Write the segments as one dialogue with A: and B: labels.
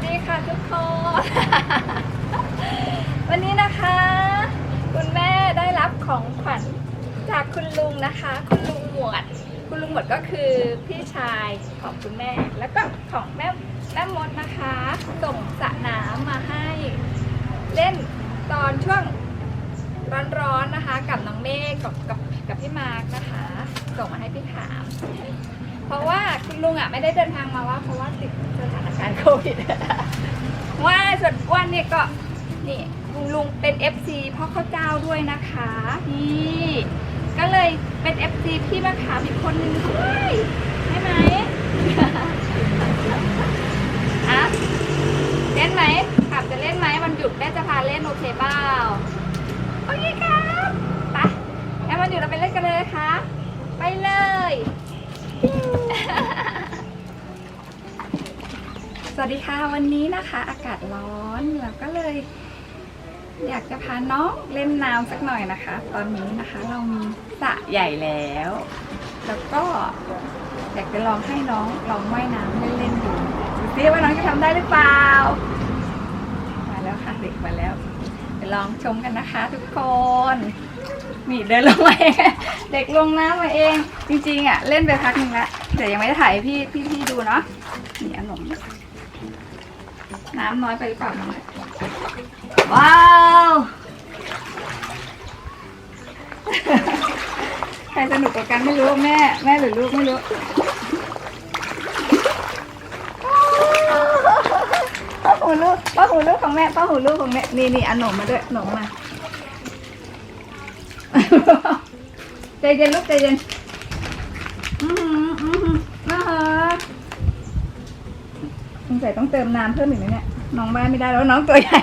A: วัสดีค่ะทุกคน วันนี้นะคะ คุณแม่ได้รับของขวัญจากคุณลุงนะคะ คุณลุงหมวด คุณลุงหมวดก็คือพี่ชายของคุณแม่ แล้วก็ของแม่แม่มดนะคะ ส่งสระน้ำมาให้ เล่นตอนช่วงร้อนๆนนะคะ กับน้องเมฆกับกับกับพี่มาร์กนะคะ ส่งมาให้พี่ถาม เพราะว่าคุณลุงอะไม่ได้เดินทางมาว่า เพราะว่าติดสถานการณ์โควิด ว่าส่วนอ้วนเนี่ยก็นี่ลุงลุงเป็น FC พ่อข้าวเจ้าด้วยนะคะนี่ก็เลยเป็น FC พี่มะขามอีกคนนึงด้วยใช่ไหมอะเล่นไหมขับจะเล่นไหมวันหยุดแม่จะพาเล่นโอเคเปล่าโอเคครับไปงั้นวันหยุดเราไปเล่นกันเลยนะคะไปเลย สวัสดีค่ะวันนี้นะคะ อากาศร้อนเราก็เลย อยากจะพาน้องเล่นน้ำสักหน่อยนะคะ ตอนนี้นะคะเรามีสระใหญ่แล้ว แล้วก็อยากจะลองให้น้องลองว่ายน้ำเล่นๆดูดูซิว่าน้องจะทำได้หรือเปล่ามาแล้วค่ะเด็กมาแล้วไปลองชมกันนะคะ ทุกคน นี่เดินลงมาเองเด็กลงน้ำมาเอง จริงๆอะ เล่นไปพักหนึ่งล้วแต่ยังไม่ได้ถ่ายพี่พี่พี่ดูเนาะนี่ขนมน้ำน้อยไปหรือเปล่าว้าวใครสนุกกว่ากันไม่รู้แม่ แม่หรือลูกไม่รู้ป้าหูลูกป้าหูลูกของแม่ป้าหูลูกของแม่นี่นี่เอาหนมมาด้วยหนมมา ใจเย็นลูกใจเย็นอือหืออือหือน่ารักสงสัยต้องเติมน้ำเพิ่มอีกไหมเนี่ยน้องบ้านไม่ได้แล้วน้องตัวใหญ่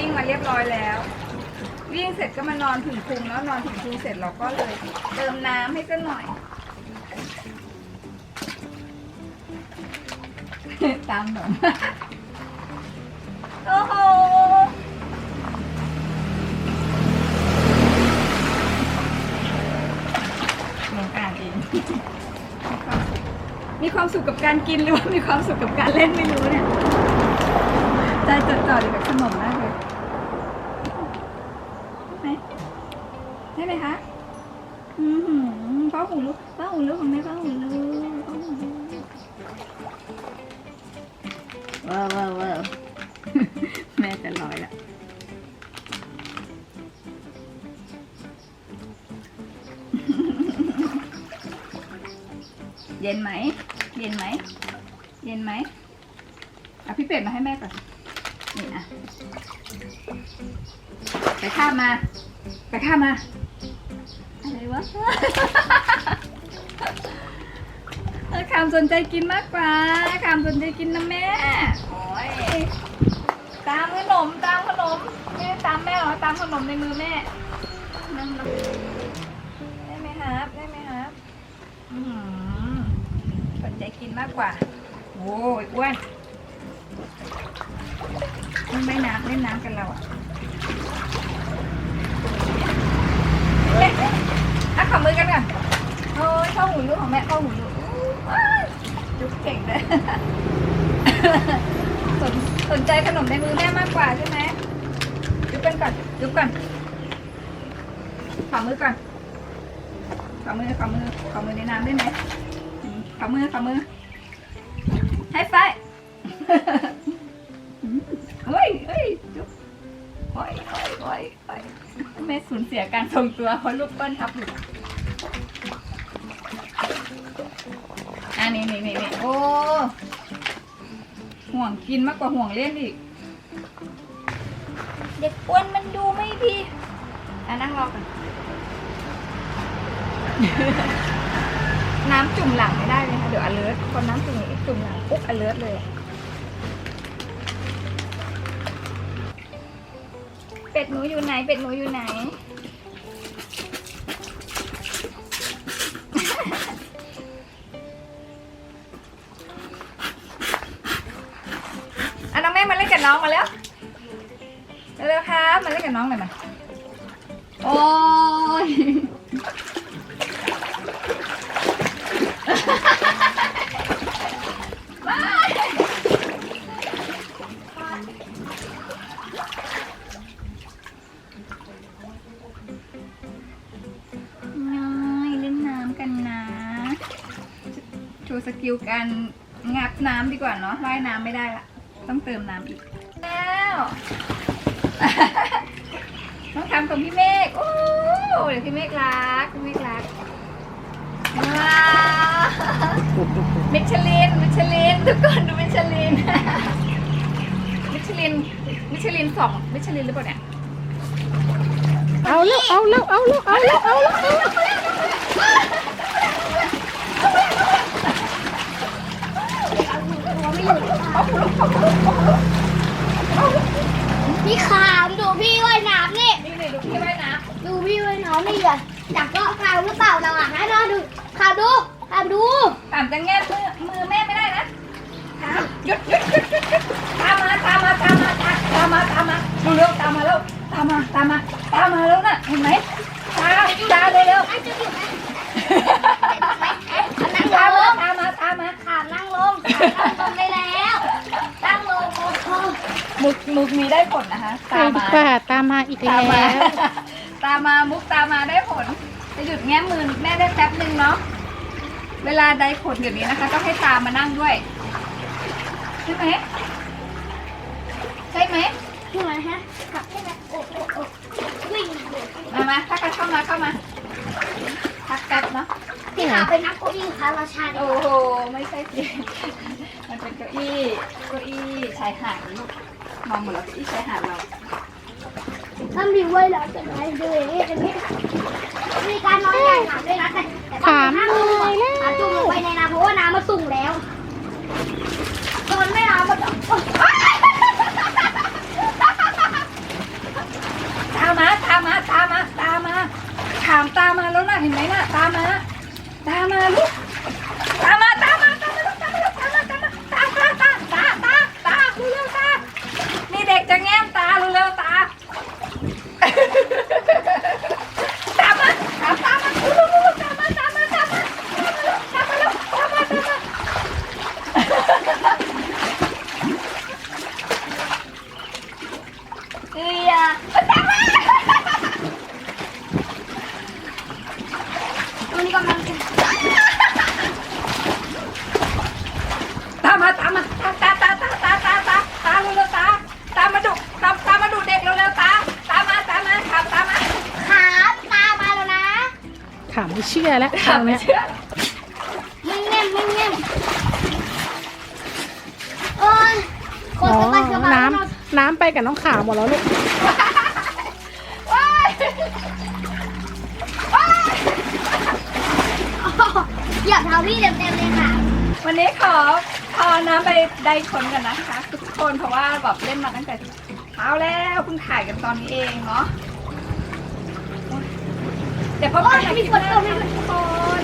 A: วิ่งมาเรียบร้อยแล้ว วิ่งเสร็จก็มานอนถึงพุงแล้วนอนถึงพุงเสร็จเราก็เลยเติมน้ำให้สักหน่อย ตามหนมโอ้โหน้องอ่านเองมีความสุขกับการกินหรือว่ามีความสุขกับการเล่นไม่รู้เนี่ย ใจจดจ่ออยู่กับขนมมากเลย หูลูกป้าหูลูกของแม่ป้าหูลูกป้าหูลูกว้าวว้าวว้าวแม่จะลอยละเย็นไหม เย็นไหม เย็นไหมเอาพี่เป็ดมาให้แม่ก่อน นี่อะ ไปข้ามมา ไปข้ามมา อะไรวะ เออคำสนใจกินมากกว่าคำสนใจกินนะแม่ โอ้ย ตามขนม ตามขนมไม่ได้ตามแม่หรอ ตามขนมในมือแม่นั่นนะได้ไหมครับ ได้ไหมครับ อือหือสนใจกินมากกว่า โอ้ยอ้วนเล่นไม่น้ำเล่นน้ำกันเราอะเล่นอะขอมือกันก่อนโอ้ยเข้าหูลูกของแม่เข้าหูลูกว้ายจุ๊บเก่งเลยสนสนใจขนมในมือแม่มากกว่าใช่ไหมยุบกันก่อนยุบก่อนขอมือก่อนขอมือขอมือขอมือในน้ำได้ไหมขอมือขอมือ ให้ไฟเฮ้ยเฮ้ยจุ๊บโอ้ยโอ้ยโอ้ยโอ้ยแม่สูญเสียการทรงตัวเพราะลูกก้นทับอยู่ นนี้นี่นี่นี่โอ้ห่วงกินมากกว่าห่วงเล่นอีก เด็กอ้วนมันดูไม่ดีอะนั่งรอกันน้ำจุ่มหลังไม่ได้เลยค่ะเดี๋ยวอเลิร์พอน้ำจุ่มจุ่มหลังปุ๊บอเลิร์เลยอะเป็ดหนูอยู่ไหน เป็ดหนูอยู่ไหน กับน้องหน่อยมาโอ้ยน้อยเล่นน้ำกันนะ โชว์สกิลการงับน้ำดีกว่าเนาะว่ายน้ำไม่ได้ละ ต้องเติมน้ำอีก แล้ว ต้องทำกับพี่เมฆโอ้เดี๋ยวพี่เมฆรักพี่เมฆรักว้าวมิชลินมิชลินทุกคนดูมิชลินมิชลินมิชลินสองมิชลินหรือเปล่าเนี่ย
B: เอาแล้วเอาแล้วเอาแล้วเอาแล้วเอาแล้วเอาแล้ว
C: พี่ขามดูพี่ว่ายน้ำนี่
A: นี่เลยดูพี่ว่ายน้
C: ดูพี่ว่ายน้ำนี่อะจับก็ขามหรือเปล่าเราอะให้เราดูขามดูขามดูำ
A: ตามจะแง่มือมือแม่ไม่ได้นะตามหยุดหยุดหยุดหยุดหยุดตามมาตามมาตามมาตามตามมาตามมาดูเร็วตามมาแล้วตามมาตามมาตามมาแล้วน่ะเห็นไหมตามตามเลยเร็ว
C: ไอ้จะอยู่ไหมนั่ง
A: ตาม
C: ล
A: มาง ตามมาตามมา
C: ขามนั่งลงขามนั่งลงได้แล้วนั่งลงโอ้โห
A: มุกมุกมีได้ผลนะคะ
B: ไป
A: ตาม
B: ดี
A: มาก
B: ว่าตามมาอีก
A: ตา
B: แล้
A: มมาวตามมามุกตามมาได้ผล จะหยุดแง้มมือแม่ได้แป๊บนึงเนาะเวลาได้ผลแบบนี้นะคะ ต้องให้ตามมานั่งด้วย ใช่ไหมใช่ไหม
C: ทำไมฮะขับใช่ไหมโอ้โอ้โอ้วิ่ง
A: มามาถ้ากันเข้ามาเข้ามาพักแป๊บเนาะ
C: พี่ขามเป็นนักโก้อี้คาราชาดี
A: โอ้
C: กว่า
A: โห ไม่ใช่สิมันเป็นเก้าอี้ เก้าอี้ชายหาดลูก มองเหมือนเราเก้าอี้ชายหาดเรา
C: ถ้ามีไว้แล้วจะได้ดูอย่างนี้จะไม่มีการนอนใหญ่ขามด้วยนะแต่แต่ต้า
B: ม
C: ห้าม
B: เล
C: ง
B: ยแล้ว
C: ขาจุ่มลงไปในน้ำเพราะว่าน้ำมันสูงแล้วตอนไม่น้ำมันจะ
B: ชื่อแล้ว
A: ตามไม่เชื่อ
C: ไม่เง่มไม่เง่มโอ้ยก
B: อ๋อ
C: ดสบายสบาย
B: น้ำน้ำไปกับน้องขาวหมดแล้วลูก
A: ว้าย
C: อย่าเท้าพี่เต็มเต็มเลยค่ะ
A: วันนี้ขอพอน้ำไปได้คนกันนะคะ ทุกคนเพราะว่าแบบเล่นมาตั้งแต่เช้าแล้วเพิ่งถ่ายกันตอนนี้เองเนาะ เดี๋ยวพบกันใหม่คลิปหน้าค่ะทุกคน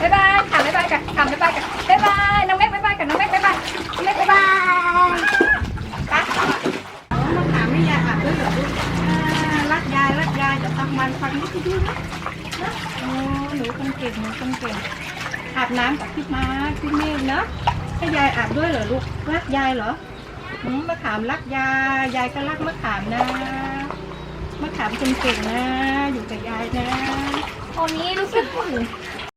A: บ๊ายบายถามบ๊ายบายกันถามบ๊ายบายกันบ๊ายบายน้องเมฆบ๊ายบายกันน้องเมฆบ๊ายบายน้องเมฆบ๊ายบาย
C: บาย
A: ไป
D: มาถามไม่ยายอาบด้วยเหรออรักยายรักยายเดี๋ยวฟังมันฟังนี่ดูนะนะโอ้หนูคนเก่งหนูคนเก่งอาบน้ำกับพี่มาพี่เมฆเนาะให้ยายอาบด้วยเหรอลูกรักยายเหรอมมะขามรักยายยายก็รักมะขามนะ มาถามคนเก่งนะ อยู่กับยายนะ
C: ตอนนี้รู้สึก